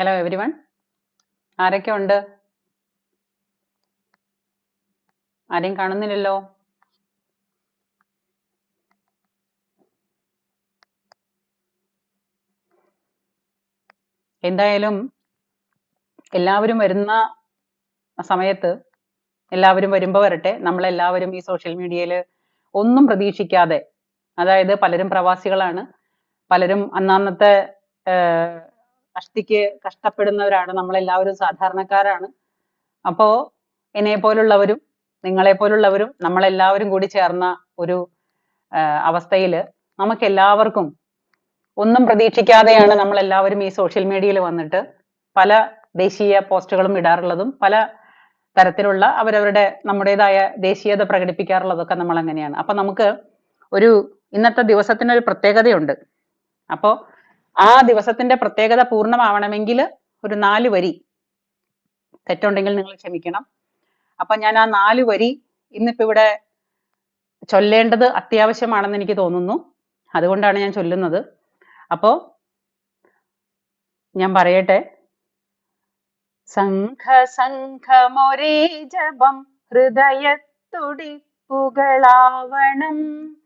Hello every one ആരൊക്കെ ഉണ്ട് ആരെയും കാണുന്നില്ലല്ലോ? എന്തായാലും എല്ലാവരും വരുന്ന സമയത്ത് എല്ലാവരും വരുമ്പോൾ വരട്ടെ. നമ്മളെല്ലാവരും ഈ സോഷ്യൽ മീഡിയയിൽ ഒന്നും പ്രതീക്ഷിക്കാതെ അതായത് പലരും പ്രവാസികളാണ്. പലരും അന്നന്നത്തെ ആഹ് അഷ്ടിക്ക് കഷ്ടപ്പെടുന്നവരാണ് നമ്മളെല്ലാവരും സാധാരണക്കാരാണ്. അപ്പോ എന്നെ പോലുള്ളവരും നിങ്ങളെ പോലുള്ളവരും നമ്മളെല്ലാവരും കൂടി ചേർന്ന ഒരു അവസ്ഥയിൽ നമുക്ക് എല്ലാവർക്കും ഒന്നും പ്രതീക്ഷിക്കാതെയാണ് നമ്മൾ എല്ലാവരും ഈ സോഷ്യൽ മീഡിയയിൽ വന്നിട്ട് പല ദേശീയ പോസ്റ്റുകളും ഇടാറുള്ളതും പല തരത്തിലുള്ള അവരവരുടെ നമ്മുടേതായ ദേശീയത പ്രകടിപ്പിക്കാറുള്ളതൊക്കെ നമ്മൾ അങ്ങനെയാണ് അപ്പൊ നമുക്ക് ഒരു ഇന്നത്തെ ദിവസത്തിന് ഒരു പ്രത്യേകതയുണ്ട്. അപ്പോ ആ ദിവസത്തിന്റെ പ്രത്യേകത പൂർണമാവണമെങ്കിൽ ഒരു നാല് വരി. തെറ്റുണ്ടെങ്കിൽ നിങ്ങൾ ക്ഷമിക്കണം. അപ്പൊ ഞാൻ ആ നാല് വരി ഇന്നിപ്പോ ഇവിടെ ചൊല്ലേണ്ടത് അത്യാവശ്യമാണെന്ന് എനിക്ക് തോന്നുന്നു. അതുകൊണ്ടാണ് ഞാൻ ചൊല്ലുന്നത്. അപ്പോ ഞാൻ പറയട്ടെ. സംഘ സംഘമൊരേ ജപം ഹൃദയത്തുടിപ്പുകളാവണം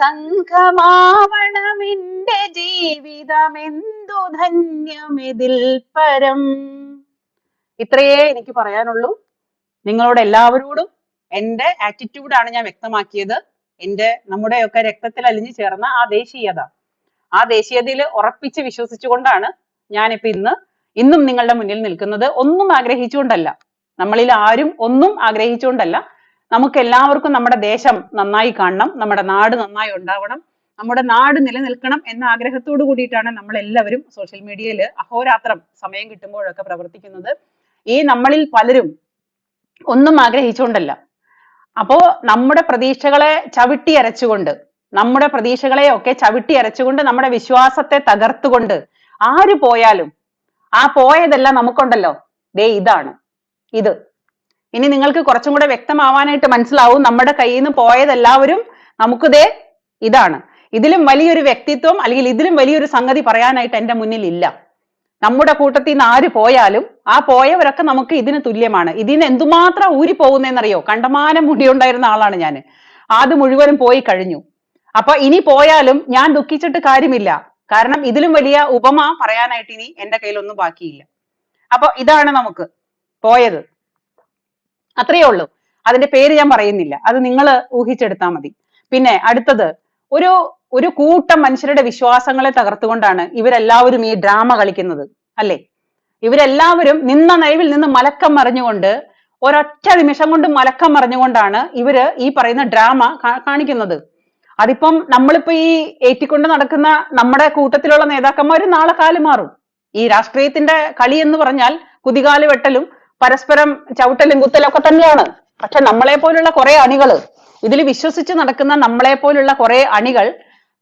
സംഘമാവണമെന്റെ ജീവിതമെന്തു ധന്യമിതിൽ പരം. ഇത്രയേ എനിക്ക് പറയാനുള്ളൂ. നിങ്ങളോട് എല്ലാവരോടും എന്റെ ആറ്റിറ്റ്യൂഡാണ് ഞാൻ വ്യക്തമാക്കിയത്. എന്റെ നമ്മുടെയൊക്കെ രക്തത്തിൽ അലിഞ്ഞു ചേർന്ന ആ ദേശീയത. ആ ദേശീയതയിൽ ഉറപ്പിച്ച് വിശ്വസിച്ചുകൊണ്ടാണ് ഞാനിപ്പോൾ ഇന്ന് ഇന്നും നിങ്ങളുടെ മുന്നിൽ നിൽക്കുന്നത്. ഒന്നും ആഗ്രഹിച്ചുകൊണ്ടല്ല. നമ്മളിൽ ആരും ഒന്നും ആഗ്രഹിച്ചുകൊണ്ടല്ല. നമുക്ക് എല്ലാവർക്കും നമ്മുടെ ദേശം നന്നായി കാണണം നമ്മുടെ നാട് നന്നായി ഉണ്ടാവണം നമ്മുടെ നാട് നിലനിൽക്കണം എന്ന ആഗ്രഹത്തോടു കൂടിയിട്ടാണ് നമ്മൾ എല്ലാവരും സോഷ്യൽ മീഡിയയിൽ അഹോരാത്രം സമയം കിട്ടുമ്പോഴൊക്കെ പ്രവർത്തിക്കുന്നത്. ഈ നമ്മളിൽ പലരും ഒന്നും ആഗ്രഹിച്ചുകൊണ്ടല്ല. അപ്പോ നമ്മുടെ പ്രതീക്ഷകളെ ചവിട്ടി അരച്ചുകൊണ്ട് നമ്മുടെ പ്രതീക്ഷകളെ ഒക്കെ ചവിട്ടി അരച്ചുകൊണ്ട് നമ്മുടെ വിശ്വാസത്തെ തകർത്തുകൊണ്ട് ആര് പോയാലും ആ പോയതെല്ലാം നമുക്കുണ്ടല്ലോ. ദേ ഇതാണ്. ഇത്. ഇനി നിങ്ങൾക്ക് കുറച്ചും കൂടെ വ്യക്തമാവാനായിട്ട് മനസ്സിലാവും നമ്മുടെ കയ്യിൽ നിന്ന് പോയതെല്ലാവരും നമുക്ക് ദേ ഇതാണ്. ഇതിലും വലിയൊരു വ്യക്തിത്വം അല്ലെങ്കിൽ ഇതിലും വലിയൊരു സംഗതി പറയാനായിട്ട് എന്റെ മുന്നിൽ ഇല്ല നമ്മുടെ കൂട്ടത്തിൽ നിന്ന് ആര് പോയാലും ആ പോയവരൊക്കെ നമുക്ക് ഇതിന് തുല്യമാണ്. ഇതിന് എന്തുമാത്രം ഊരി പോകുന്നതെന്നറിയോ കണ്ടമാനം മുടിയുണ്ടായിരുന്ന ആളാണ് ഞാൻ അത് മുഴുവനും പോയി കഴിഞ്ഞു. അപ്പൊ ഇനി പോയാലും ഞാൻ ദുഃഖിച്ചിട്ട് കാര്യമില്ല. കാരണം ഇതിലും വലിയ ഉപമ പറയാനായിട്ട് ഇനി എന്റെ കയ്യിലൊന്നും ബാക്കിയില്ല. അപ്പൊ ഇതാണ് നമുക്ക് പോയത്. അത്രയേ ഉള്ളൂ. അതിന്റെ പേര് ഞാൻ പറയുന്നില്ല. അത് നിങ്ങൾ ഊഹിച്ചെടുത്താൽ മതി. പിന്നെ അടുത്തത് ഒരു ഒരു കൂട്ടം മനുഷ്യരുടെ വിശ്വാസങ്ങളെ തകർത്തുകൊണ്ടാണ് ഇവരെല്ലാവരും ഈ ഡ്രാമ കളിക്കുന്നത് അല്ലേ? ഇവരെല്ലാവരും നിന്ന നൈവിൽ നിന്ന് മലക്കം മറിഞ്ഞുകൊണ്ട് ഒരൊറ്റ നിമിഷം കൊണ്ട് മലക്കം മറിഞ്ഞുകൊണ്ടാണ് ഇവർ ഈ പറയുന്ന ഡ്രാമ കാണിക്കുന്നത്. അതിപ്പം നമ്മളിപ്പോ ഈ ഏറ്റിക്കൊണ്ട് നടക്കുന്ന നമ്മുടെ കൂട്ടത്തിലുള്ള നേതാക്കന്മാർ നാളെ കാൽ മാറും. ഈ രാഷ്ട്രീയത്തിന്റെ കളി എന്ന് പറഞ്ഞാൽ കുതികാൽ വെട്ടലും പരസ്പരം ചവിട്ടലും കുത്തലും ഒക്കെ തന്നെയാണ്. പക്ഷെ നമ്മളെ പോലുള്ള കുറെ അണികൾ ഇതിൽ വിശ്വസിച്ച് നടക്കുന്ന നമ്മളെ പോലുള്ള കുറെ അണികൾ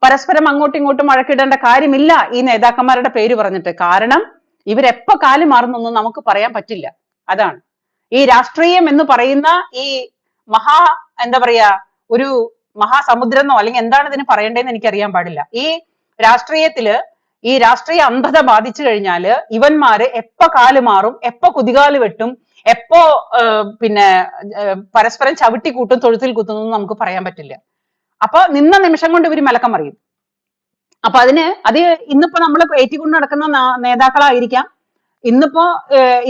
പരസ്പരം അങ്ങോട്ടും ഇങ്ങോട്ടും മഴക്കിടേണ്ട കാര്യമില്ല ഈ നേതാക്കന്മാരുടെ പേര് പറഞ്ഞിട്ട്. കാരണം ഇവരെപ്പോ കാലം മാറുന്നൊന്നും നമുക്ക് പറയാൻ പറ്റില്ല. അതാണ്. ഈ രാഷ്ട്രീയം എന്ന് പറയുന്ന ഈ മഹാ എന്താ പറയാ ഒരു മഹാസമുദ്രന്നോ അല്ലെങ്കിൽ എന്താണ് ഇതിന് പറയേണ്ടതെന്ന് എനിക്കറിയാൻ പാടില്ല. ഈ രാഷ്ട്രീയത്തിൽ ഈ രാഷ്ട്രീയ അന്ധത ബാധിച്ചു കഴിഞ്ഞാൽ ഇവന്മാര് എപ്പോ കാൽ മാറും എപ്പോ കുതികാൽ വെട്ടും എപ്പോ പിന്നെ പരസ്പരം ചവിട്ടി കൂട്ടും തൊഴുത്തിൽ കുത്തുന്നു നമുക്ക് പറയാൻ പറ്റില്ല. അപ്പൊ നിന്ന നിമിഷം കൊണ്ട് ഇവർ മലക്കം മറിയും. അപ്പൊ അതിന് അത് ഇന്നിപ്പോ നമ്മൾ ഏറ്റിക്കൊണ്ട് നടക്കുന്ന നേതാക്കളായിരിക്കാം. ഇന്നിപ്പോ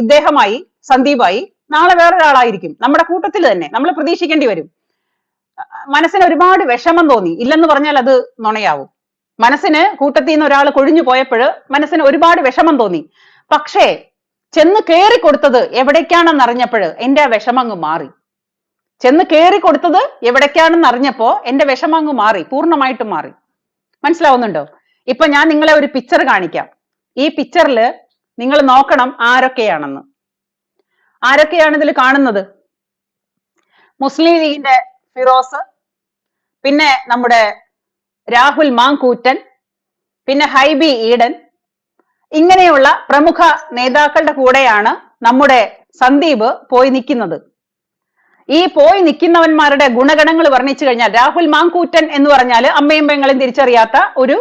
ഇദ്ദേഹമായി സന്ദീപായി നാളെ വേറൊരാളായിരിക്കും. നമ്മുടെ കൂട്ടത്തിൽ തന്നെ നമ്മൾ പ്രതീക്ഷിക്കേണ്ടി വരും. മനസ്സിന് ഒരുപാട് വിഷമം തോന്നി. ഇല്ലെന്ന് പറഞ്ഞാൽ അത് നുണയാവും. മനസ്സിന് കൂട്ടത്തിൽ നിന്ന് ഒരാൾ കൊഴിഞ്ഞു പോയപ്പോൾ മനസ്സിന് ഒരുപാട് വിഷമം തോന്നി. പക്ഷേ ചെന്ന് കയറി കൊടുത്തത് എവിടേക്കാണെന്ന് അറിഞ്ഞപ്പോൾ എന്റെ ആ വിഷമങ്ങ് മാറി. ചെന്ന് കയറി കൊടുത്തത് എവിടേക്കാണെന്ന് അറിഞ്ഞപ്പോ എന്റെ വിഷമങ്ങ് മാറി പൂർണമായിട്ടും മാറി. മനസ്സിലാവുന്നുണ്ടോ? ഇപ്പൊ ഞാൻ നിങ്ങളെ ഒരു പിക്ചർ കാണിക്കാം. ഈ പിക്ചറിൽ നിങ്ങൾ നോക്കണം ആരൊക്കെയാണെന്ന്. ആരൊക്കെയാണ് ഇതിൽ കാണുന്നത്? മുസ്ലിം ലീഗിന്റെ ഫിറോസ് പിന്നെ നമ്മുടെ രാഹുൽ മാങ്കൂറ്റൻ പിന്നെ ഹൈബി ഈഡൻ. ഇങ്ങനെയുള്ള പ്രമുഖ നേതാക്കളുടെ കൂടെയാണ് നമ്മുടെ സന്ദീപ് പോയി നിൽക്കുന്നത്. ഈ പോയി നിൽക്കുന്നവന്മാരുടെ ഗുണഗണങ്ങൾ വർണിച്ചു കഴിഞ്ഞാൽ രാഹുൽ മാങ്കൂറ്റൻ എന്ന് പറഞ്ഞാൽ അമ്മയും പെങ്ങളും തിരിച്ചറിയാത്ത ഒരു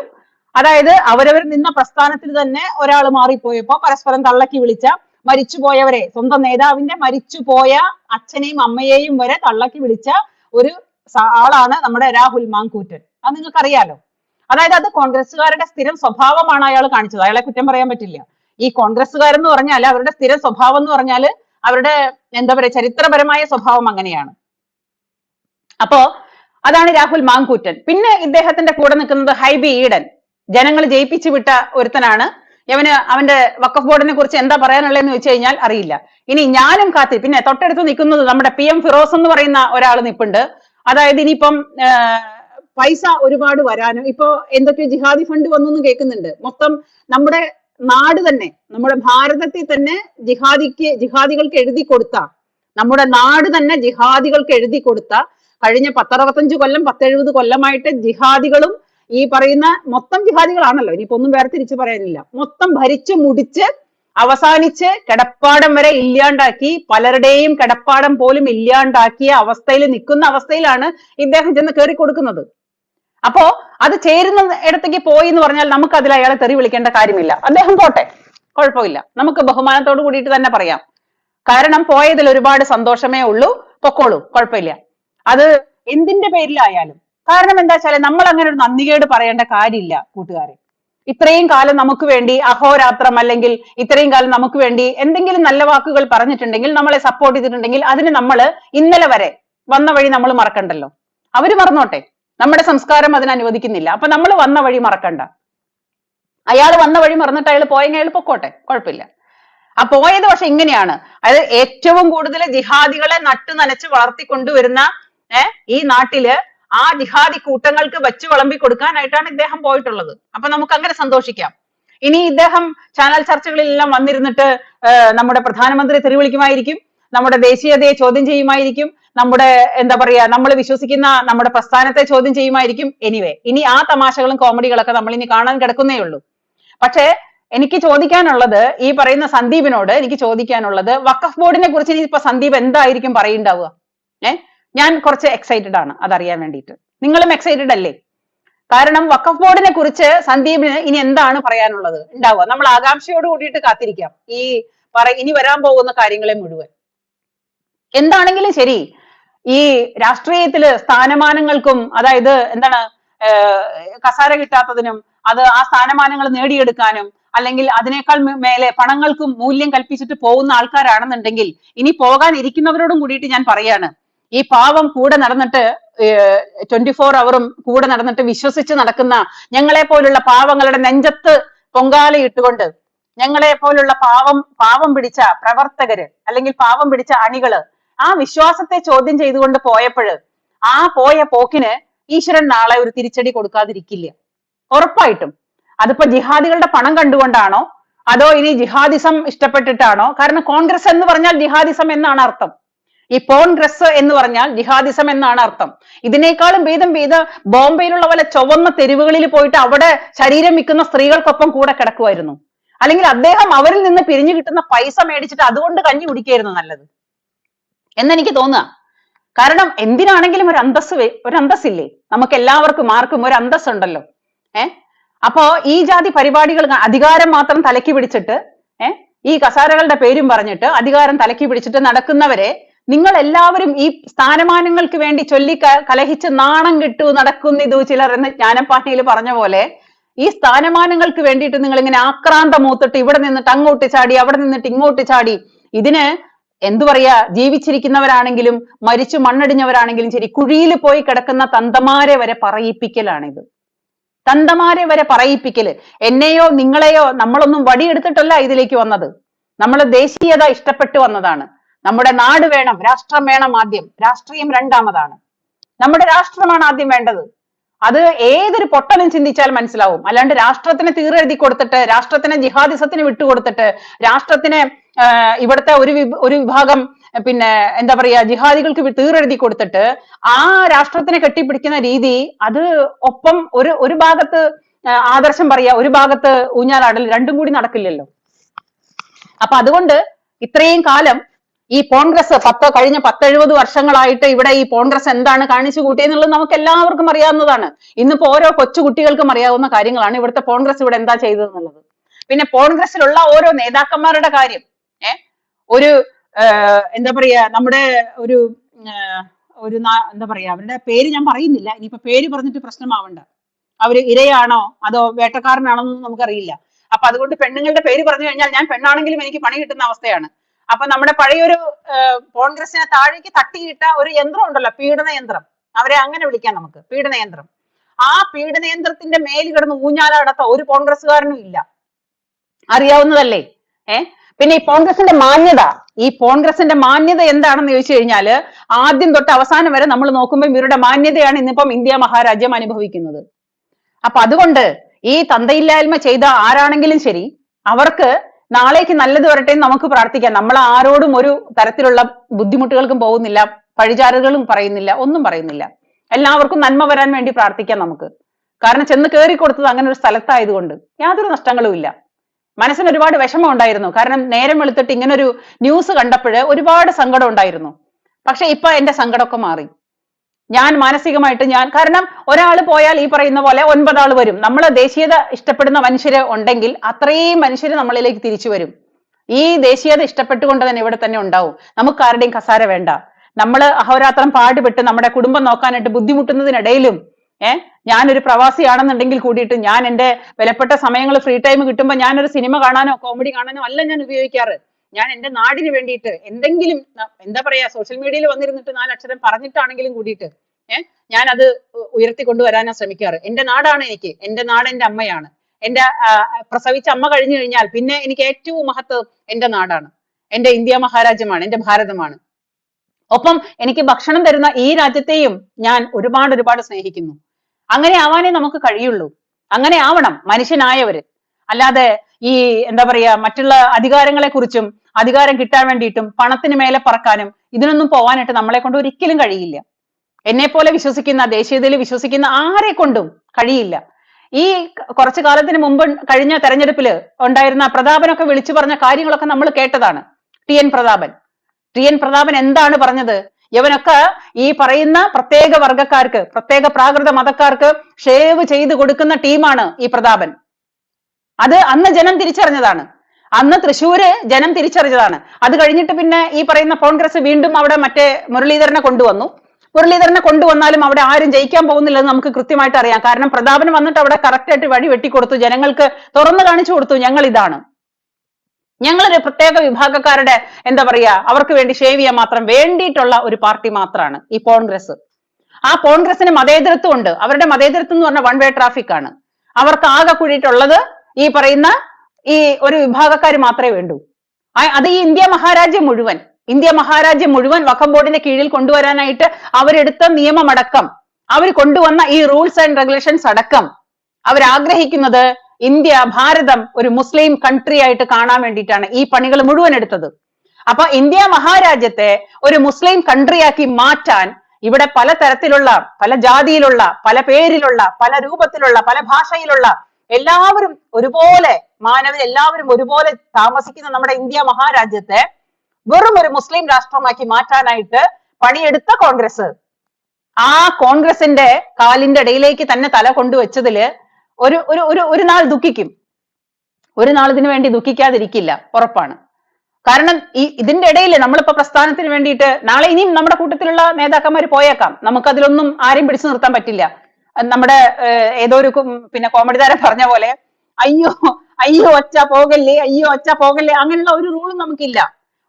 അതായത് അവരവർ നിന്ന പ്രസ്ഥാനത്തിൽ തന്നെ ഒരാൾ മാറിപ്പോയപ്പോ പരസ്പരം തള്ളക്കി വിളിച്ച മരിച്ചുപോയവരെ സ്വന്തം നേതാവിന്റെ മരിച്ചുപോയ അച്ഛനെയും അമ്മയെയും വരെ തള്ളക്കി വിളിച്ച ഒരു ആളാണ് നമ്മുടെ രാഹുൽ മാങ്കൂറ്റൻ. അത് നിങ്ങൾക്ക് അറിയാലോ അതായത് അത് കോൺഗ്രസ്സുകാരുടെ സ്ഥിരം സ്വഭാവമാണ് അയാൾ കാണിച്ചത്. അയാളെ കുറ്റം പറയാൻ പറ്റില്ല. ഈ കോൺഗ്രസ്സുകാരെന്ന് പറഞ്ഞാൽ അവരുടെ സ്ഥിര സ്വഭാവം എന്ന് പറഞ്ഞാൽ അവരുടെ എന്താ പറയാ ചരിത്രപരമായ സ്വഭാവം അങ്ങനെയാണ്. അപ്പോ അതാണ് രാഹുൽ മാങ്കൂറ്റൻ. പിന്നെ ഇദ്ദേഹത്തിന്റെ കൂടെ നിൽക്കുന്നത് ഹൈബി ഈഡൻ. ജനങ്ങൾ ജയിപ്പിച്ചു വിട്ട ഒരുത്തനാണ്. ഇവന് അവന്റെ വക്കഫ് ബോർഡിനെ കുറിച്ച് എന്താ പറയാനുള്ളതെന്ന് വെച്ച് കഴിഞ്ഞാൽ അറിയില്ല. ഇനി ഞാനും കാത്തി പിന്നെ തൊട്ടടുത്ത് നിൽക്കുന്നത് നമ്മുടെ പി എം ഫിറോസ് എന്ന് പറയുന്ന ഒരാൾ നിൽപ്പുണ്ട് അതായത് ഇനിയിപ്പം പൈസ ഒരുപാട് വരാനും. ഇപ്പൊ എന്തൊക്കെ ജിഹാദി ഫണ്ട് വന്നു എന്ന് കേൾക്കുന്നുണ്ട്. മൊത്തം നമ്മുടെ നാട് തന്നെ നമ്മുടെ ഭാരതത്തിൽ തന്നെ ജിഹാദിക്ക് ജിഹാദികൾക്ക് എഴുതി കൊടുത്ത നമ്മുടെ നാട് തന്നെ ജിഹാദികൾക്ക് എഴുതി കൊടുത്ത കഴിഞ്ഞ പത്തറുപത്തഞ്ച് കൊല്ലം പത്തെഴുപത് കൊല്ലമായിട്ട് ജിഹാദികളും ഈ പറയുന്ന മൊത്തം ജിഹാദികളാണല്ലോ. ഇനിയിപ്പോ ഒന്നും വേർതിരിച്ച് പറയാനില്ല. മൊത്തം ഭരിച്ചു മുടിച്ച് അവസാനിച്ച് കിടപ്പാടം വരെ ഇല്ലാണ്ടാക്കി പലരുടെയും കിടപ്പാടം പോലും ഇല്ലാണ്ടാക്കിയ അവസ്ഥയിൽ നിൽക്കുന്ന അവസ്ഥയിലാണ് ഇദ്ദേഹം ചെന്ന് കയറി കൊടുക്കുന്നത് അപ്പോ അത് ചേരുന്ന ഇടത്തേക്ക് പോയി എന്ന് പറഞ്ഞാൽ നമുക്ക് അതിൽ അയാളെ തെറി വിളിക്കേണ്ട കാര്യമില്ല. അദ്ദേഹം പോട്ടെ. കുഴപ്പമില്ല. നമുക്ക് ബഹുമാനത്തോട് കൂടിയിട്ട് തന്നെ പറയാം. കാരണം പോയതിൽ ഒരുപാട് സന്തോഷമേ ഉള്ളൂ. പൊക്കോളൂ. കുഴപ്പമില്ല. അത് എന്തിന്റെ പേരിലായാലും. കാരണം എന്താ വെച്ചാൽ നമ്മൾ അങ്ങനെ ഒരു നന്ദികേട് പറയേണ്ട കാര്യമില്ല കൂട്ടുകാരെ. ഇത്രയും കാലം നമുക്ക് വേണ്ടി അഹോരാത്രം അല്ലെങ്കിൽ ഇത്രയും കാലം നമുക്ക് വേണ്ടി എന്തെങ്കിലും നല്ല വാക്കുകൾ പറഞ്ഞിട്ടുണ്ടെങ്കിൽ നമ്മളെ സപ്പോർട്ട് ചെയ്തിട്ടുണ്ടെങ്കിൽ അതിന് നമ്മൾ ഇന്നലെ വരെ വന്ന വഴി നമ്മൾ മറക്കണ്ടല്ലോ. അവർ മറന്നോട്ടെ. നമ്മുടെ സംസ്കാരം അതിന് അനുവദിക്കുന്നില്ല. അപ്പൊ നമ്മൾ വന്ന വഴി മറക്കണ്ട. അയാൾ വന്ന വഴി മറന്നിട്ട് അയാൾ പോയെങ്കിൽ അയാൾ പൊക്കോട്ടെ. കുഴപ്പമില്ല. ആ പോയത് പക്ഷെ ഇങ്ങനെയാണ്. അതായത് ഏറ്റവും കൂടുതൽ ജിഹാദികളെ നട്ടു നനച്ച് വളർത്തിക്കൊണ്ടുവരുന്ന ഈ നാട്ടിൽ ആ ജിഹാദി കൂട്ടങ്ങൾക്ക് വച്ചു വിളമ്പി കൊടുക്കാനായിട്ടാണ് ഇദ്ദേഹം പോയിട്ടുള്ളത്. അപ്പൊ നമുക്ക് അങ്ങനെ സന്തോഷിക്കാം. ഇനി ഇദ്ദേഹം ചാനൽ ചർച്ചകളിലെല്ലാം വന്നിരുന്നിട്ട് നമ്മുടെ പ്രധാനമന്ത്രി തെറിവിളിക്കുമായിരിക്കും നമ്മുടെ ദേശീയതയെ ചോദ്യം ചെയ്യുമായിരിക്കും. നമ്മുടെ എന്താ പറയാ നമ്മൾ വിശ്വസിക്കുന്ന നമ്മുടെ പ്രസ്ഥാനത്തെ ചോദ്യം ചെയ്യുമായിരിക്കും. എനിവേ ഇനി ആ തമാശകളും കോമഡികളൊക്കെ നമ്മൾ ഇനി കാണാൻ കിടക്കുന്നേ ഉള്ളൂ. പക്ഷേ എനിക്ക് ചോദിക്കാനുള്ളത് ഈ പറയുന്ന സന്ദീപിനോട് എനിക്ക് ചോദിക്കാനുള്ളത് വഖഫ് ബോർഡിനെ കുറിച്ച് ഇനി ഇപ്പൊ സന്ദീപ് എന്തായിരിക്കും പറയുണ്ടാവുക ഏഹ് ഞാൻ കുറച്ച് എക്സൈറ്റഡ് ആണ് അതറിയാൻ വേണ്ടിയിട്ട്. നിങ്ങളും എക്സൈറ്റഡ് അല്ലേ? കാരണം വഖഫ് ബോർഡിനെ കുറിച്ച് സന്ദീപിന് ഇനി എന്താണ് പറയാനുള്ളത്? ഉണ്ടാവുക. നമ്മൾ ആകാംക്ഷയോട് കൂടിയിട്ട് കാത്തിരിക്കാം. ഈ പറ ഇനി വരാൻ പോകുന്ന കാര്യങ്ങളെ മുഴുവൻ. എന്താണെങ്കിലും ശരി. ഈ രാഷ്ട്രീയത്തിൽ സ്ഥാനമാനങ്ങൾക്കും അതായത് എന്താണ് കസാര കിട്ടാത്തതിനും അത് ആ സ്ഥാനമാനങ്ങൾ നേടിയെടുക്കാനും അല്ലെങ്കിൽ അതിനേക്കാൾ മേലെ പണങ്ങൾക്കും മൂല്യം കൽപ്പിച്ചിട്ട് പോകുന്ന ആൾക്കാരാണെന്നുണ്ടെങ്കിൽ ഇനി പോകാൻ ഇരിക്കുന്നവരോടും കൂടിയിട്ട് ഞാൻ പറയാണ്. ഈ പാവം കൂടെ നടന്നിട്ട് ട്വന്റി ഫോർ അവറും കൂടെ നടന്നിട്ട് വിശ്വസിച്ച് നടക്കുന്ന ഞങ്ങളെ പോലുള്ള പാവങ്ങളുടെ നെഞ്ചത്ത് പൊങ്കാല ഇട്ടുകൊണ്ട് ഞങ്ങളെ പോലുള്ള പാവം പാവം പിടിച്ച പ്രവർത്തകര് അല്ലെങ്കിൽ പാവം പിടിച്ച അണികൾ ആ വിശ്വാസത്തെ ചോദ്യം ചെയ്തുകൊണ്ട് പോയപ്പോഴ് ആ പോയ പോക്കിന് ഈശ്വരൻ നാളെ ഒരു തിരിച്ചടി കൊടുക്കാതിരിക്കില്ല. ഉറപ്പായിട്ടും. അതിപ്പോ ജിഹാദികളുടെ പണം കണ്ടുകൊണ്ടാണോ? അതോ ഇനി ജിഹാദിസം ഇഷ്ടപ്പെട്ടിട്ടാണോ? കാരണം കോൺഗ്രസ് എന്ന് പറഞ്ഞാൽ ജിഹാദിസം എന്നാണ് അർത്ഥം. ഈ കോൺഗ്രസ് എന്ന് പറഞ്ഞാൽ ജിഹാദിസം എന്നാണ് അർത്ഥം. ഇതിനേക്കാളും ഭേദം ഭേദ ബോംബെയിലുള്ള പോലെ ചുവന്ന തെരുവുകളിൽ പോയിട്ട് അവിടെ ശരീരം വിൽക്കുന്ന സ്ത്രീകൾക്കൊപ്പം കൂടെ കിടക്കുമായിരുന്നു. അല്ലെങ്കിൽ അദ്ദേഹം അവരിൽ നിന്ന് പിരിഞ്ഞു കിട്ടുന്ന പൈസ മേടിച്ചിട്ട് അതുകൊണ്ട് കഞ്ഞി കുടിക്കായിരുന്നു നല്ലത്. എന്നെനിക്ക് തോന്നുക. കാരണം എന്തിനാണെങ്കിലും ഒരു അന്തസ് ഒരു അന്തസ്സില്ലേ? നമുക്ക് എല്ലാവർക്കും ആർക്കും ഒരു അന്തസ് ഉണ്ടല്ലോ ഏ? അപ്പോ ഈ ജാതി പരിപാടികൾ അധികാരം മാത്രം തലക്കി പിടിച്ചിട്ട് ഏ? ഈ കസാരകളുടെ പേരും പറഞ്ഞിട്ട് അധികാരം തലക്കി പിടിച്ചിട്ട് നടക്കുന്നവരെ നിങ്ങൾ എല്ലാവരും ഈ സ്ഥാനമാനങ്ങൾക്ക് വേണ്ടി ചൊല്ലി കലഹിച്ച് നാണം കിട്ടു നടക്കുന്നിതു ചിലർ എന്ന് ജ്ഞാനപ്പാട്ടിയിൽ പറഞ്ഞ പോലെ ഈ സ്ഥാനമാനങ്ങൾക്ക് വേണ്ടിയിട്ട് നിങ്ങൾ ഇങ്ങനെ ആക്രാന്തം മൂത്തിട്ട് ഇവിടെ നിന്നിട്ട് അങ്ങോട്ട് ചാടി അവിടെ നിന്നിട്ട് ഇങ്ങോട്ട് ചാടി ഇതിന് എന്തു പറയാ ജീവിച്ചിരിക്കുന്നവരാണെങ്കിലും മരിച്ചു മണ്ണടിഞ്ഞവരാണെങ്കിലും ശരി കുഴിയിൽ പോയി കിടക്കുന്ന തന്തമാരെ വരെ പറയിപ്പിക്കലാണിത്. തന്തമാരെ വരെ പറയിപ്പിക്കൽ. എന്നെയോ നിങ്ങളെയോ നമ്മളൊന്നും വടിയെടുത്തിട്ടല്ല ഇതിലേക്ക് വന്നത്. നമ്മൾ ദേശീയത ഇഷ്ടപ്പെട്ടു വന്നതാണ്. നമ്മുടെ നാട് വേണം രാഷ്ട്രം വേണം ആദ്യം. രാഷ്ട്രീയം രണ്ടാമതാണ്. നമ്മുടെ രാഷ്ട്രമാണ് ആദ്യം വേണ്ടത്. അത് ഏതൊരു പൊട്ടലും ചിന്തിച്ചാൽ മനസ്സിലാവും. അല്ലാണ്ട് രാഷ്ട്രത്തിന് തീറെഴുതി കൊടുത്തിട്ട് രാഷ്ട്രത്തിനെ ജിഹാദിസത്തിന് വിട്ടുകൊടുത്തിട്ട് രാഷ്ട്രത്തിനെ ഇവിടുത്തെ ഒരു ഒരു വിഭാഗം പിന്നെ എന്താ പറയാ ജിഹാദികൾക്ക് തീറെഴുതി കൊടുത്തിട്ട് ആ രാഷ്ട്രത്തിനെ കെട്ടിപ്പിടിക്കുന്ന രീതി അത് ഒപ്പം ഒരു ഒരു ഭാഗത്ത് ആദർശം പറയാ ഒരു ഭാഗത്ത് ഊഞ്ഞാലാടൽ രണ്ടും കൂടി നടക്കില്ലല്ലോ. അപ്പൊ അതുകൊണ്ട് ഇത്രയും കാലം ഈ കോൺഗ്രസ് പത്ത് കഴിഞ്ഞ പത്തെഴുപത് വർഷങ്ങളായിട്ട് ഇവിടെ ഈ കോൺഗ്രസ് എന്താണ് കാണിച്ചു കൂട്ടിയെന്നുള്ളത് നമുക്ക് എല്ലാവർക്കും അറിയാവുന്നതാണ്. ഇന്നിപ്പോ ഓരോ കൊച്ചുകുട്ടികൾക്കും അറിയാവുന്ന കാര്യങ്ങളാണ്. ഇവിടുത്തെ കോൺഗ്രസ് ഇവിടെ എന്താ ചെയ്തതെന്നുള്ളത്. പിന്നെ കോൺഗ്രസിലുള്ള ഓരോ നേതാക്കന്മാരുടെ കാര്യം. ഏ? ഒരു എന്താ പറയാ നമ്മുടെ ഒരു ഒരു എന്താ പറയാ അവരുടെ പേര് ഞാൻ പറയുന്നില്ല. ഇനിയിപ്പോ പേര് പറഞ്ഞിട്ട് പ്രശ്നമാവണ്ട. അവർ ഇരയാണോ? അതോ വേട്ടക്കാരനാണോ എന്നൊന്നും നമുക്കറിയില്ല. അപ്പൊ അതുകൊണ്ട് പെണ്ണുങ്ങളുടെ പേര് പറഞ്ഞു കഴിഞ്ഞാൽ ഞാൻ പെണ്ണാണെങ്കിലും എനിക്ക് പണി കിട്ടുന്ന അവസ്ഥയാണ്. അപ്പൊ നമ്മുടെ പഴയൊരു കോൺഗ്രസിനെ താഴേക്ക് തട്ടിയിട്ട ഒരു യന്ത്രം ഉണ്ടല്ലോ പീഡന യന്ത്രം. അവരെ അങ്ങനെ വിളിക്കാം നമുക്ക് പീഡന യന്ത്രം. ആ പീഡന യന്ത്രത്തിന്റെ മേൽ കിടന്ന് ഊഞ്ഞാലാടത്ത ഒരു കോൺഗ്രസ്സുകാരനും ഇല്ല. അറിയാവുന്നതല്ലേ? ഏ? പിന്നെ ഈ കോൺഗ്രസിന്റെ മാന്യത ഈ കോൺഗ്രസിന്റെ മാന്യത എന്താണെന്ന് ചോദിച്ചു കഴിഞ്ഞാൽ ആദ്യം തൊട്ട് അവസാനം വരെ നമ്മൾ നോക്കുമ്പോൾ ഇവരുടെ മാന്യതയാണ് ഇന്നിപ്പം ഇന്ത്യ മഹാരാജ്യം അനുഭവിക്കുന്നത്. അപ്പൊ അതുകൊണ്ട് ഈ തന്തയില്ലായ്മ ചെയ്ത ആരാണെങ്കിലും ശരി അവർക്ക് നാളേക്ക് നല്ലത് വരട്ടെ നമുക്ക് പ്രാർത്ഥിക്കാം. നമ്മൾ ആരോടും ഒരു തരത്തിലുള്ള ബുദ്ധിമുട്ടുകൾക്കും പോകുന്നില്ല പഴിചാരുകളും പറയുന്നില്ല ഒന്നും പറയുന്നില്ല. എല്ലാവർക്കും നന്മ വരാൻ വേണ്ടി പ്രാർത്ഥിക്കാം നമുക്ക്. കാരണം ചെന്ന് കയറി കൊടുത്തത് അങ്ങനെ ഒരു സ്ഥലത്തായതുകൊണ്ട് യാതൊരു നഷ്ടങ്ങളും ഇല്ല. മനസ്സിന് ഒരുപാട് വിഷമം ഉണ്ടായിരുന്നു. കാരണം നേരം വെളുത്തിട്ട് ഇങ്ങനെ ഒരു ന്യൂസ് കണ്ടപ്പോൾ ഒരുപാട് സങ്കടം ഉണ്ടായിരുന്നു. പക്ഷെ ഇപ്പൊ എന്റെ സങ്കടമൊക്കെ മാറി. ഞാൻ മാനസികമായിട്ട് ഞാൻ കാരണം ഒരാൾ പോയാൽ ഈ പറയുന്ന പോലെ ഒൻപതാൾ വരും. നമ്മൾ ദേശീയത ഇഷ്ടപ്പെടുന്ന മനുഷ്യർ ഉണ്ടെങ്കിൽ അത്രയും മനുഷ്യർ നമ്മളിലേക്ക് തിരിച്ചു വരും. ഈ ദേശീയത ഇഷ്ടപ്പെട്ടുകൊണ്ട് തന്നെ ഇവിടെ തന്നെ ഉണ്ടാവും. നമുക്ക് ആരുടെയും കസാര വേണ്ട. നമ്മൾ അഹോരാത്രം പാടുപെട്ട് നമ്മുടെ കുടുംബം നോക്കാനായിട്ട് ബുദ്ധിമുട്ടുന്നതിനിടയിലും ഏഹ് ഞാനൊരു പ്രവാസിയാണെന്നുണ്ടെങ്കിൽ കൂടിയിട്ട് ഞാൻ എന്റെ വിലപ്പെട്ട സമയങ്ങൾ ഫ്രീ ടൈം കിട്ടുമ്പോൾ ഞാനൊരു സിനിമ കാണാനോ കോമഡി കാണാനോ അല്ല ഞാൻ ഉപയോഗിക്കാറ്. ഞാൻ എന്റെ നാടിന് വേണ്ടിയിട്ട് എന്തെങ്കിലും എന്താ പറയാ സോഷ്യൽ മീഡിയയിൽ വന്നിരുന്നിട്ട് നാലക്ഷരം പറഞ്ഞിട്ടാണെങ്കിലും കൂടിയിട്ട് ഏഹ് ഞാൻ അത് ഉയർത്തി കൊണ്ടുവരാനാ ശ്രമിക്കാറ്. എന്റെ നാടാണ് എനിക്ക്. എന്റെ നാട് എന്റെ അമ്മയാണ്. എന്റെ പ്രസവിച്ച അമ്മ കഴിഞ്ഞു കഴിഞ്ഞാൽ പിന്നെ എനിക്ക് ഏറ്റവും മഹത്വം എന്റെ നാടാണ്. എന്റെ ഇന്ത്യ മഹാരാജ്യമാണ്. എന്റെ ഭാരതമാണ്. ഒപ്പം എനിക്ക് ഭക്ഷണം തരുന്ന ഈ രാജ്യത്തെയും ഞാൻ ഒരുപാട് ഒരുപാട് സ്നേഹിക്കുന്നു. അങ്ങനെ ആവാനേ നമുക്ക് കഴിയുള്ളൂ. അങ്ങനെ ആവണം മനുഷ്യനായവര്. അല്ലാതെ ഈ എന്താ പറയാ മറ്റുള്ള അധികാരങ്ങളെ കുറിച്ചും അധികാരം കിട്ടാൻ വേണ്ടിയിട്ടും പണത്തിന് മേലെ പറക്കാനും ഇതിനൊന്നും പോവാനായിട്ട് നമ്മളെ കൊണ്ട് ഒരിക്കലും കഴിയില്ല. എന്നെ പോലെ വിശ്വസിക്കുന്ന ദേശീയതയിൽ വിശ്വസിക്കുന്ന ആരെ കൊണ്ടും കഴിയില്ല. ഈ കുറച്ചു കാലത്തിന് മുമ്പ് കഴിഞ്ഞ തെരഞ്ഞെടുപ്പിൽ ഉണ്ടായിരുന്ന പ്രതാപനൊക്കെ വിളിച്ചു പറഞ്ഞ കാര്യങ്ങളൊക്കെ നമ്മൾ കേട്ടതാണ്. T N Prathapan. T N Prathapan എന്താണ് പറഞ്ഞത്? ഇവനൊക്കെ ഈ പറയുന്ന പ്രത്യേക വർഗക്കാർക്ക് പ്രത്യേക പ്രാകൃത മതക്കാർക്ക് ഷേവ് ചെയ്ത് കൊടുക്കുന്ന ടീമാണ് ഈ പ്രതാപൻ. അത് അന്ന് ജനം തിരിച്ചറിഞ്ഞതാണ്. അന്ന് തൃശ്ശൂര് ജനം തിരിച്ചറിഞ്ഞതാണ്. അത് കഴിഞ്ഞിട്ട് പിന്നെ ഈ പറയുന്ന കോൺഗ്രസ് വീണ്ടും അവിടെ മറ്റേ മുരളീധരനെ കൊണ്ടുവന്നു. മുരളീധരനെ കൊണ്ടുവന്നാലും അവിടെ ആരും ജയിക്കാൻ പോകുന്നില്ലെന്ന് നമുക്ക് കൃത്യമായിട്ട് അറിയാം. കാരണം പ്രതാപൻ വന്നിട്ട് അവിടെ കറക്റ്റ് ആയിട്ട് വഴി വെട്ടിക്കൊടുത്തു. ജനങ്ങൾക്ക് തുറന്നു കാണിച്ചു കൊടുത്തു. ഞങ്ങൾ ഇതാണ്. ഞങ്ങളൊരു പ്രത്യേക വിഭാഗക്കാരുടെ എന്താ പറയാ അവർക്ക് വേണ്ടി ഷേവ് ചെയ്യാൻ മാത്രം വേണ്ടിയിട്ടുള്ള ഒരു പാർട്ടി മാത്രമാണ് ഈ കോൺഗ്രസ്. ആ കോൺഗ്രസിന് മതേതരത്വം ഉണ്ട് അവരുടെ മതേതരത്വം എന്ന് പറഞ്ഞാൽ വൺ വേ ട്രാഫിക് ആണ്. അവർക്ക് ആകെ കൂടിയിട്ടുള്ളത് ഈ പറയുന്ന ഈ ഒരു വിഭാഗക്കാർ മാത്രമേ വേണ്ടൂ. അത് ഈ ഇന്ത്യ മഹാരാജ്യം മുഴുവൻ ഇന്ത്യ മഹാരാജ്യം മുഴുവൻ വഖം ബോർഡിന്റെ കീഴിൽ കൊണ്ടുവരാനായിട്ട് അവരെടുത്ത നിയമമടക്കം അവർ കൊണ്ടുവന്ന ഈ റൂൾസ് ആൻഡ് റെഗുലേഷൻസ് അടക്കം അവരാഗ്രഹിക്കുന്നത് ഇന്ത്യ ഭാരതം ഒരു മുസ്ലിം കൺട്രി ആയിട്ട് കാണാൻ വേണ്ടിയിട്ടാണ് ഈ പണികൾ മുഴുവൻ എടുത്തത്. അപ്പൊ ഇന്ത്യ മഹാരാജ്യത്തെ ഒരു മുസ്ലിം കൺട്രി ആക്കി മാറ്റാൻ ഇവിടെ പല തരത്തിലുള്ള പല ജാതിയിലുള്ള പല പേരിലുള്ള പല രൂപത്തിലുള്ള പല ഭാഷയിലുള്ള എല്ലാവരും ഒരുപോലെ മാനവർ എല്ലാവരും ഒരുപോലെ താമസിക്കുന്ന നമ്മുടെ ഇന്ത്യ മഹാരാജ്യത്തെ വെറും ഒരു മുസ്ലിം രാഷ്ട്രമാക്കി മാറ്റാനായിട്ട് പണിയെടുത്ത കോൺഗ്രസ്. ആ കോൺഗ്രസിന്റെ കാലിന്റെ ഇടയിലേക്ക് തന്നെ തല കൊണ്ടുവച്ചതിൽ ഒരു ഒരു ഒരു ഒരു നാൾ ദുഃഖിക്കും. ഒരു നാൾ ഇതിനു വേണ്ടി ദുഃഖിക്കാതിരിക്കില്ല. ഉറപ്പാണ്. കാരണം ഈ ഇതിന്റെ ഇടയിൽ നമ്മളിപ്പോ പ്രസ്ഥാനത്തിന് വേണ്ടിയിട്ട് നാളെ ഇനിയും നമ്മുടെ കൂട്ടത്തിലുള്ള നേതാക്കന്മാർ പോയേക്കാം. നമുക്കതിലൊന്നും ആരെയും പിടിച്ചു നിർത്താൻ പറ്റില്ല. നമ്മുടെ ഏതോ ഒരു പിന്നെ കോമഡി താരം പറഞ്ഞ പോലെ അയ്യോ അയ്യോ ഒച്ച പോകല്ലേ അയ്യോ ഒച്ച പോകല്ലേ അങ്ങനെയുള്ള ഒരു റൂളും നമുക്കില്ല.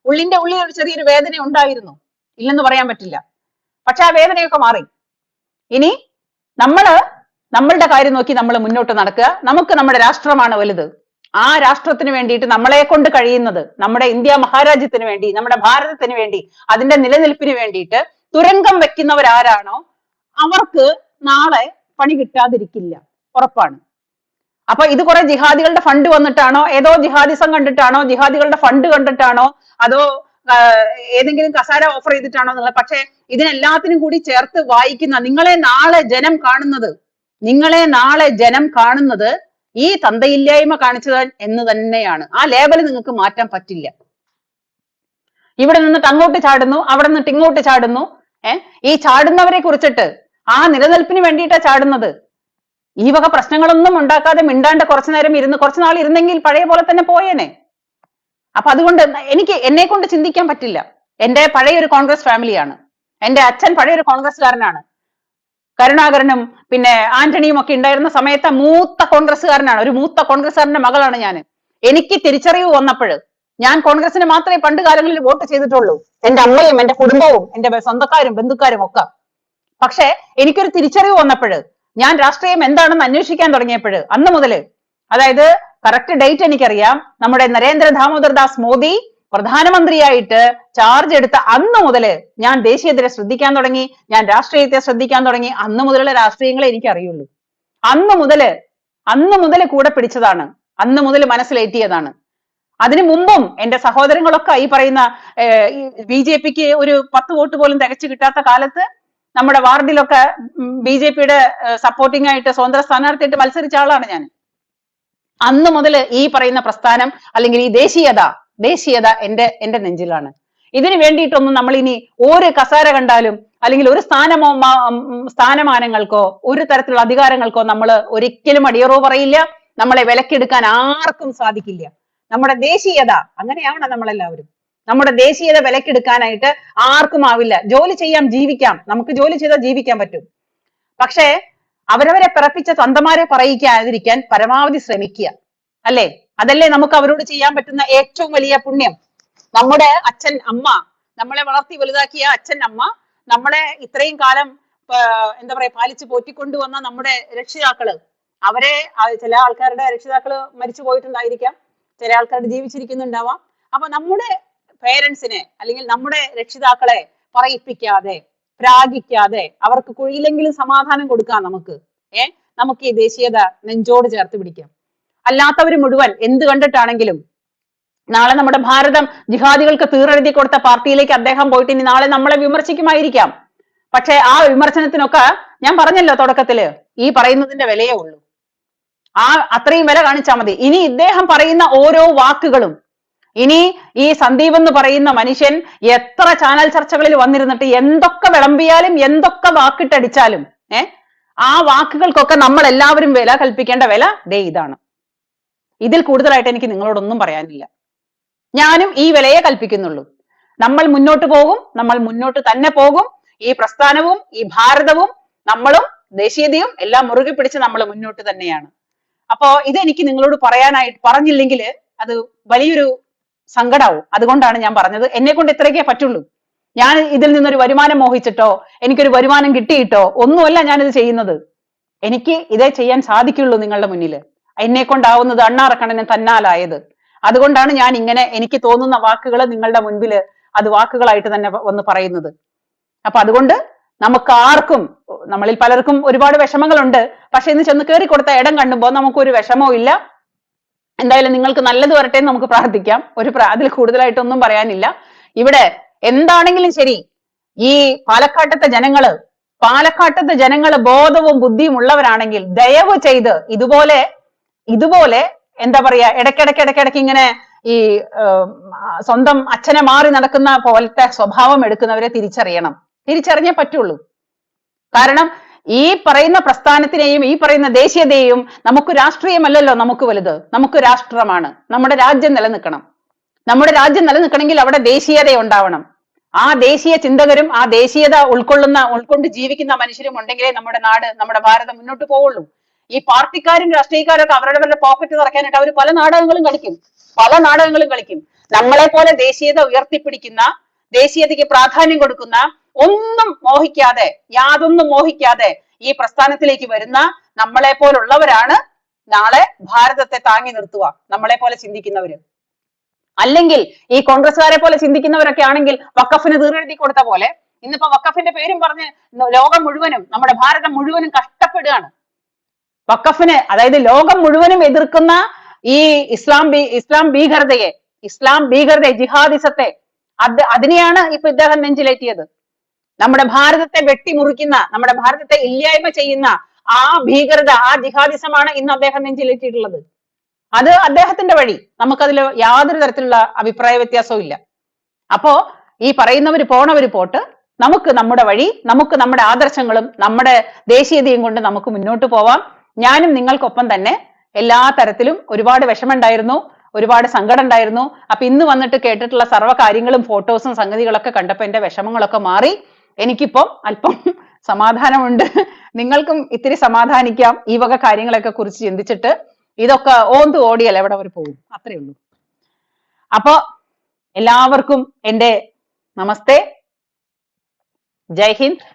ഉള്ളിന്റെ ഉള്ളിൽ ഒരു ചെറിയൊരു വേദന ഉണ്ടായിരുന്നു. ഇല്ലെന്ന് പറയാൻ പറ്റില്ല. പക്ഷെ ആ വേദനയൊക്കെ മാറി. ഇനി നമ്മൾ നമ്മളുടെ കാര്യം നോക്കി നമ്മൾ മുന്നോട്ട് നടക്കുക. നമുക്ക് നമ്മുടെ രാഷ്ട്രമാണ് വലുത്. ആ രാഷ്ട്രത്തിന് വേണ്ടിയിട്ട് നമ്മളെ കൊണ്ട് കഴിയുന്നത് നമ്മുടെ ഇന്ത്യ മഹാരാജ്യത്തിന് വേണ്ടി നമ്മുടെ ഭാരതത്തിന് വേണ്ടി അതിന്റെ നിലനിൽപ്പിന് വേണ്ടിയിട്ട് തുരങ്കം വെക്കുന്നവരാരാണോ അവർക്ക് നാളെ പണി കിട്ടാതിരിക്കില്ല. ഉറപ്പാണ്. അപ്പൊ ഇത് കുറെ ജിഹാദികളുടെ ഫണ്ട് വന്നിട്ടാണോ? ഏതോ ജിഹാദിസം കണ്ടിട്ടാണോ? ജിഹാദികളുടെ ഫണ്ട് കണ്ടിട്ടാണോ? അതോ ഏതെങ്കിലും കസാര ഓഫർ ചെയ്തിട്ടാണോ എന്നുള്ളത് പക്ഷെ ഇതിനെല്ലാത്തിനും കൂടി ചേർത്ത് വായിക്കുന്ന നിങ്ങളെ നാളെ ജനം കാണുന്നത് നിങ്ങളെ നാളെ ജനം കാണുന്നത് ഈ തന്തയില്ലായ്മ കാണിച്ചത് എന്ന് തന്നെയാണ്. ആ ലേബൽ നിങ്ങൾക്ക് മാറ്റാൻ പറ്റില്ല. ഇവിടെ നിന്നിട്ട് അങ്ങോട്ട് ചാടുന്നു അവിടെ നിന്നിട്ട് ഇങ്ങോട്ട് ചാടുന്നു ഏഹ് ഈ ചാടുന്നവരെ കുറിച്ചിട്ട് ആ നിലനിൽപ്പിന് വേണ്ടിയിട്ടാ ചാടുന്നത്. ഈ വക പ്രശ്നങ്ങളൊന്നും ഉണ്ടാക്കാതെ മിണ്ടാണ്ട് കുറച്ചു നേരം ഇരുന്ന് കുറച്ചു നാൾ ഇരുന്നെങ്കിൽ പഴയ പോലെ തന്നെ പോയേനെ. അപ്പൊ അതുകൊണ്ട് എനിക്ക് എന്നെ കൊണ്ട് ചിന്തിക്കാൻ പറ്റില്ല. എന്റെ പഴയ ഒരു കോൺഗ്രസ് ഫാമിലിയാണ് എന്റെ അച്ഛൻ പഴയ ഒരു കോൺഗ്രസ്സുകാരനാണ്. കരുണാകരനും പിന്നെ ആന്റണിയും ഒക്കെ ഉണ്ടായിരുന്ന സമയത്ത് മൂത്ത കോൺഗ്രസ്സുകാരനാണ്. ഒരു മൂത്ത കോൺഗ്രസ്സുകാരന്റെ മകളാണ് ഞാൻ എനിക്ക് തിരിച്ചറിവ് വന്നപ്പോൾ ഞാൻ കോൺഗ്രസിന് മാത്രമേ പണ്ട് കാലങ്ങളിൽ വോട്ട് ചെയ്തിട്ടുള്ളൂ. എന്റെ അമ്മയും എന്റെ കുടുംബവും എന്റെ സ്വന്തക്കാരും ബന്ധുക്കാരും ഒക്കെ. പക്ഷെ എനിക്കൊരു തിരിച്ചറിവ് വന്നപ്പോൾ ഞാൻ രാഷ്ട്രീയം എന്താണെന്ന് അന്വേഷിക്കാൻ തുടങ്ങിയപ്പോൾ അന്ന് മുതൽ അതായത് കറക്റ്റ് ഡേറ്റ് എനിക്കറിയാം. നമ്മുടെ നരേന്ദ്ര ദാമോദർ ദാസ് മോദി പ്രധാനമന്ത്രിയായിട്ട് ചാർജ് എടുത്ത അന്ന് മുതൽ ഞാൻ ദേശീയത്തിനെ ശ്രദ്ധിക്കാൻ തുടങ്ങി ഞാൻ രാഷ്ട്രീയത്തെ ശ്രദ്ധിക്കാൻ തുടങ്ങി. അന്ന് മുതലുള്ള രാഷ്ട്രീയങ്ങളെ എനിക്കറിയുള്ളൂ. അന്ന് മുതൽ അന്ന് മുതൽ കൂടെ പിടിച്ചതാണ്. അന്ന് മുതൽ മനസ്സിലേറ്റിയതാണ്. അതിനു മുമ്പും എന്റെ സഹോദരങ്ങളൊക്കെ ഈ പറയുന്ന ബി ജെ പിക്ക് ഒരു പത്ത് വോട്ട് പോലും തികച്ചു കിട്ടാത്ത കാലത്ത് നമ്മുടെ വാർഡിലൊക്കെ ബി ജെ പിയുടെ സപ്പോർട്ടിംഗ് ആയിട്ട് സ്വതന്ത്ര സ്ഥാനാർത്ഥിയായിട്ട് മത്സരിച്ച ആളാണ് ഞാൻ അന്ന് മുതൽ ഈ പറയുന്ന പ്രസ്ഥാനം അല്ലെങ്കിൽ ഈ ദേശീയത ദേശീയത എന്റെ എന്റെ നെഞ്ചിലാണ്. ഇതിനു വേണ്ടിയിട്ടൊന്നും നമ്മൾ ഇനി ഒരു കസാര കണ്ടാലും അല്ലെങ്കിൽ ഒരു സ്ഥാനമോ സ്ഥാനമാനങ്ങൾക്കോ ഒരു തരത്തിലുള്ള അധികാരങ്ങൾക്കോ നമ്മൾ ഒരിക്കലും അടിയറോ പറയില്ല. നമ്മളെ വിലക്കെടുക്കാൻ ആർക്കും സാധിക്കില്ല. നമ്മുടെ ദേശീയത അങ്ങനെയാണ് നമ്മളെല്ലാവരും. നമ്മുടെ ദേശീയത വിലക്കെടുക്കാനായിട്ട് ആർക്കും ആവില്ല. ജോലി ചെയ്യാം ജീവിക്കാം. നമുക്ക് ജോലി ചെയ്താൽ ജീവിക്കാൻ പറ്റും. പക്ഷേ അവരവരെ പിറപ്പിച്ച തന്തമാരെ പറയിക്കാതിരിക്കാൻ പരമാവധി ശ്രമിക്കുക. അല്ലേ? അതല്ലേ നമുക്ക് അവരോട് ചെയ്യാൻ പറ്റുന്ന ഏറ്റവും വലിയ പുണ്യം. നമ്മുടെ അച്ഛൻ അമ്മ നമ്മളെ വളർത്തി വലുതാക്കിയ അച്ഛൻ അമ്മ നമ്മളെ ഇത്രയും കാലം എന്താ പറയാ പാലിച്ച് പോറ്റിക്കൊണ്ടുവന്ന നമ്മുടെ രക്ഷിതാക്കൾ. അവരെ ചില ആൾക്കാരുടെ രക്ഷിതാക്കൾ മരിച്ചു പോയിട്ടുണ്ടായിരിക്കാം ചില ആൾക്കാർ ജീവിച്ചിരിക്കുന്നുണ്ടാവാം. അപ്പൊ നമ്മുടെ പേരൻസിനെ അല്ലെങ്കിൽ നമ്മുടെ രക്ഷിതാക്കളെ പറയിപ്പിക്കാതെ പ്രാഗിക്കാതെ അവർക്ക് കുഴിയിലെങ്കിലും സമാധാനം കൊടുക്കാം നമുക്ക്. ഏ? നമുക്ക് ഈ ദേശീയത നെഞ്ചോട് ചേർത്ത് പിടിക്കാം. അല്ലാത്തവർ മുഴുവൻ എന്ത് കണ്ടിട്ടാണെങ്കിലും നാളെ നമ്മുടെ ഭാരതം ജിഹാദികൾക്ക് തീറെഴുതി കൊടുത്ത പാർട്ടിയിലേക്ക് അദ്ദേഹം പോയിട്ട് ഇനി നാളെ നമ്മളെ വിമർശിക്കുമായിരിക്കാം. പക്ഷെ ആ വിമർശനത്തിനൊക്കെ ഞാൻ പറഞ്ഞല്ലോ തുടക്കത്തിൽ ഈ പറയുന്നതിന്റെ വിലയേ ഉള്ളൂ. ആ അത്രയും വില കാണിച്ചാൽ മതി. ഇനി ഇദ്ദേഹം പറയുന്ന ഓരോ വാക്കുകളും ഇനി ഈ സന്ദീപ് എന്ന് പറയുന്ന മനുഷ്യൻ എത്ര ചാനൽ ചർച്ചകളിൽ വന്നിരുന്നിട്ട് എന്തൊക്കെ വിളമ്പിയാലും എന്തൊക്കെ വാക്കിട്ടടിച്ചാലും ഏ? ആ വാക്കുകൾക്കൊക്കെ നമ്മൾ എല്ലാവരും വില കൽപ്പിക്കേണ്ട വില ദേ ഇതാണ്. ഇതിൽ കൂടുതലായിട്ട് എനിക്ക് നിങ്ങളോടൊന്നും പറയാനില്ല. ഞാനും ഈ വിലയെ കൽപ്പിക്കുന്നുള്ളൂ. നമ്മൾ മുന്നോട്ട് പോകും നമ്മൾ മുന്നോട്ട് തന്നെ പോകും. ഈ പ്രസ്ഥാനവും ഈ ഭാരതവും നമ്മളും ദേശീയതയും എല്ലാം മുറുകെ പിടിച്ച് നമ്മൾ മുന്നോട്ട് തന്നെയാണ്. അപ്പോ ഇതെനിക്ക് നിങ്ങളോട് പറയാനായിട്ട് പറഞ്ഞില്ലെങ്കിൽ അത് വലിയൊരു സങ്കടാവും. അതുകൊണ്ടാണ് ഞാൻ പറഞ്ഞത് എന്നെ കൊണ്ട് ഇത്രയൊക്കെ പറ്റുള്ളൂ. ഞാൻ ഇതിൽ നിന്നൊരു വരുമാനം മോഹിച്ചിട്ടോ എനിക്കൊരു വരുമാനം കിട്ടിയിട്ടോ ഒന്നുമല്ല ഞാനിത് ചെയ്യുന്നത്. എനിക്ക് ഇതേ ചെയ്യാൻ സാധിക്കുള്ളൂ നിങ്ങളുടെ മുന്നിൽ എന്നെ കൊണ്ടാവുന്നത് അണ്ണാറക്കണനെ തന്നാലായത്. അതുകൊണ്ടാണ് ഞാൻ ഇങ്ങനെ എനിക്ക് തോന്നുന്ന വാക്കുകൾ നിങ്ങളുടെ മുൻപിൽ അത് വാക്കുകളായിട്ട് തന്നെ വന്ന് പറയുന്നത്. അപ്പൊ അതുകൊണ്ട് നമുക്ക് ആർക്കും നമ്മളിൽ പലർക്കും ഒരുപാട് വിഷമങ്ങളുണ്ട്. പക്ഷെ ഇന്ന് ചെന്ന് കയറി കൊടുത്ത ഇടം കണ്ടുമ്പോൾ നമുക്കൊരു വിഷമവും ഇല്ല. എന്തായാലും നിങ്ങൾക്ക് നല്ലത് വരട്ടെ എന്ന് നമുക്ക് പ്രാർത്ഥിക്കാം. ഒരു അതിൽ കൂടുതലായിട്ടൊന്നും പറയാനില്ല. ഇവിടെ എന്താണെങ്കിലും ശരി ഈ പാലക്കാട്ടത്തെ ജനങ്ങൾ പാലക്കാട്ടത്തെ ജനങ്ങൾ ബോധവും ബുദ്ധിയും ഉള്ളവരാണെങ്കിൽ ദയവ് ചെയ്ത് ഇതുപോലെ ഇതുപോലെ എന്താ പറയാ ഇടയ്ക്കിടയ്ക്ക് ഇടയ്ക്കിടയ്ക്ക് ഇങ്ങനെ ഈ സ്വന്തം അച്ഛനെ മാറി നടക്കുന്ന പോലത്തെ സ്വഭാവം എടുക്കുന്നവരെ തിരിച്ചറിയണം. തിരിച്ചറിഞ്ഞേ പറ്റുള്ളൂ. കാരണം ഈ പറയുന്ന പ്രസ്ഥാനത്തിനെയും ഈ പറയുന്ന ദേശീയതയെയും നമുക്ക് രാഷ്ട്രീയമല്ലല്ലോ നമുക്ക് വലുത്. നമുക്ക് രാഷ്ട്രമാണ്. നമ്മുടെ രാജ്യം നിലനിൽക്കണം. നമ്മുടെ രാജ്യം നിലനിൽക്കണമെങ്കിൽ അവിടെ ദേശീയത ഉണ്ടാവണം. ആ ദേശീയ ചിന്തകരും ആ ദേശീയത ഉൾക്കൊള്ളുന്ന ഉൾക്കൊണ്ട് ജീവിക്കുന്ന മനുഷ്യരും ഉണ്ടെങ്കിലേ നമ്മുടെ നാട് നമ്മുടെ ഭാരതം മുന്നോട്ട് പോവുള്ളൂ. ഈ പാർട്ടിക്കാരും രാഷ്ട്രീയക്കാരൊക്കെ അവരുടെ പോക്കറ്റ് നിറയ്ക്കാനായിട്ട് അവർ പല നാടകങ്ങളും കളിക്കും. പല നാടകങ്ങളും കളിക്കും. നമ്മളെ പോലെ ദേശീയത ഉയർത്തിപ്പിടിക്കുന്ന ദേശീയതയ്ക്ക് പ്രാധാന്യം കൊടുക്കുന്ന ഒന്നും മോഹിക്കാതെ യാതൊന്നും മോഹിക്കാതെ ഈ പ്രസ്ഥാനത്തിലേക്ക് വരുന്ന നമ്മളെ പോലുള്ളവരാണ് നാളെ ഭാരതത്തെ താങ്ങി നിർത്തുക നമ്മളെ പോലെ ചിന്തിക്കുന്നവര്. അല്ലെങ്കിൽ ഈ കോൺഗ്രസ്സുകാരെ പോലെ ചിന്തിക്കുന്നവരൊക്കെ ആണെങ്കിൽ വക്കഫിന് തീർന്നെഴുതി കൊടുത്ത പോലെ ഇന്നിപ്പോ വക്കഫിന്റെ പേരും പറഞ്ഞ് ലോകം മുഴുവനും നമ്മുടെ ഭാരതം മുഴുവനും കഷ്ടപ്പെടുകയാണ്. വക്കഫിന് അതായത് ലോകം മുഴുവനും എതിർക്കുന്ന ഈ ഇസ്ലാം ഇസ്ലാം ഭീകരതയെ ഇസ്ലാം ഭീകരതയെ ജിഹാദിസത്തെ അത് അതിനെയാണ് ഇപ്പൊ ഇദ്ദേഹം നെഞ്ചിലേറ്റിയത്. നമ്മുടെ ഭാരതത്തെ വെട്ടിമുറിക്കുന്ന നമ്മുടെ ഭാരതത്തെ ഇല്ലായ്മ ചെയ്യുന്ന ആ ഭീകരത ആ ജിഹാദിസമാണ് ഇന്ന് അദ്ദേഹം നെഞ്ചിലേറ്റിയിട്ടുള്ളത്. അത് അദ്ദേഹത്തിന്റെ വഴി. നമുക്കതിൽ യാതൊരു തരത്തിലുള്ള അഭിപ്രായ വ്യത്യാസവും ഇല്ല. അപ്പോ ഈ പറയുന്നവര് പോണവര് പോട്ട് നമുക്ക് നമ്മുടെ വഴി നമുക്ക് നമ്മുടെ ആദർശങ്ങളും നമ്മുടെ ദേശീയതയും കൊണ്ട് നമുക്ക് മുന്നോട്ട് പോവാം. ഞാനും നിങ്ങൾക്കൊപ്പം തന്നെ എല്ലാ തരത്തിലും ഒരുപാട് വിഷമമുണ്ടായിരുന്നു ഒരുപാട് സങ്കടം ഉണ്ടായിരുന്നു അപ്പൊ ഇന്ന് വന്നിട്ട് കേട്ടിട്ടുള്ള സർവ കാര്യങ്ങളും ഫോട്ടോസും സംഗതികളൊക്കെ കണ്ടപ്പോ എന്റെ വിഷമങ്ങളൊക്കെ മാറി. എനിക്കിപ്പം അല്പം സമാധാനമുണ്ട്. നിങ്ങൾക്കും ഇത്തിരി സമാധാനിക്കാം ഈ വക കാര്യങ്ങളൊക്കെ കുറിച്ച് ചിന്തിച്ചിട്ട്. ഇതൊക്കെ ഓന്ത് ഓടിയല്ല എവിടെ അവർ പോകും? അത്രേ ഉള്ളൂ. അപ്പോ എല്ലാവർക്കും എന്റെ നമസ്തേ. ജയ് ഹിന്ദ്.